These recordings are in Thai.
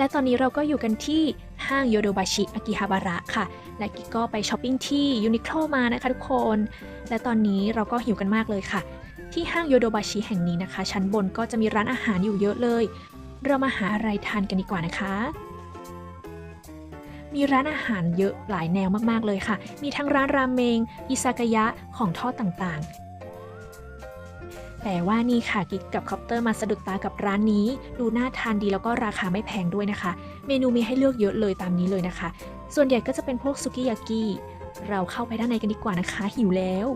และตอนนี้เราก็อยู่กันที่ห้างโยโดบาชิอากิฮาบาระค่ะ และกิ๊กก็ไปช้อปปิ้งที่ยูนิโคลมานะคะทุกคน และตอนนี้เราก็หิวกันมากเลยค่ะ ที่ห้างโยโดบาชิแห่งนี้นะคะ ชั้นบนก็จะมีร้านอาหารอยู่เยอะเลย เรามาหาอะไรทานกันดีกว่านะคะ มีร้านอาหารเยอะหลายแนวมากๆเลยค่ะ มีทั้งร้านราเมง อิซากายะของทอดต่างๆ แต่ว่านี่ค่ะกิ๊กกับคอปเตอร์มาสะดุดตากับร้านนี้ ดูน่าทานดีแล้วก็ราคาไม่แพงด้วยนะคะ เมนูมีให้เลือกเยอะเลยตามนี้เลยนะคะ ส่วนใหญ่ก็จะเป็นพวกซุกิยากิเราเข้าไปด้านในกันดีกว่านะคะ หิวแล้ว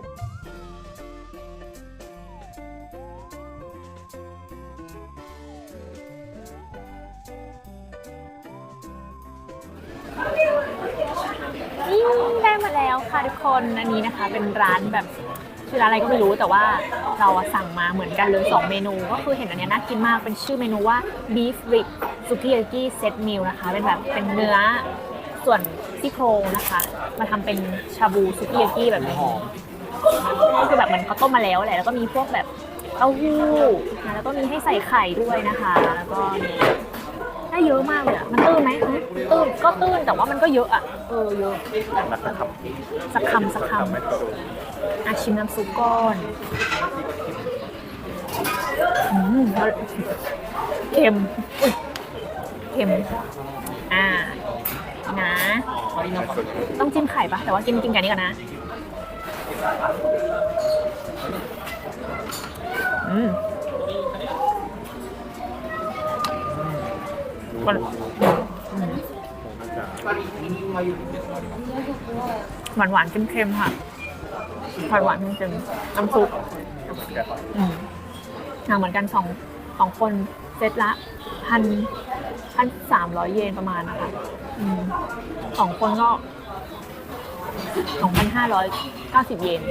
นี่ได้มาแล้วค่ะทุกคน อันนี้นะคะเป็นร้านแบบ ชื่อร้านอะไรก็ไม่รู้แต่ว่าเราอะสั่งมาเหมือนกันเลย 2 เมนู ก็คือเห็นอันเนี้ยน่ากินมากเป็นชื่อเมนูว่า beef rib sukiyaki set meal นะคะ เป็นแบบเป็นเนื้อส่วนซี่โครงนะคะ มาทำเป็นชาบูซุกิยากิแบบนี้ก็คือแบบเหมันเขาต้มมาแล้วแหละแล้วก็มีพวกแบบเต้าหู้นะแล้วก็มีให้ใส่ไข่ด้วยนะคะ แล้วก็ ได้เยอะมากเลยอะมันตื้นไหมฮะตื้นก็ตื้นแต่ว่ามันก็เยอะอะเออเยอะนะครับสักคำสักคำอาชิมน้ำซุปก่อนอืมเค็มอุ๊ยเค็มอ่านะต้องจิ้มไข่ปะแต่ว่ากินกินกันนี้ก่อนนะอืม หวานหวานเค็มๆค่ะหวานหวานเค็มๆน้ำซุปอืมอ่าเหมือนกันสองสองคนเซตละพันพันสามร้อยเยนประมาณนะคะอืมสองคนก็สองพันห้าร้อยเก้าสิบเยน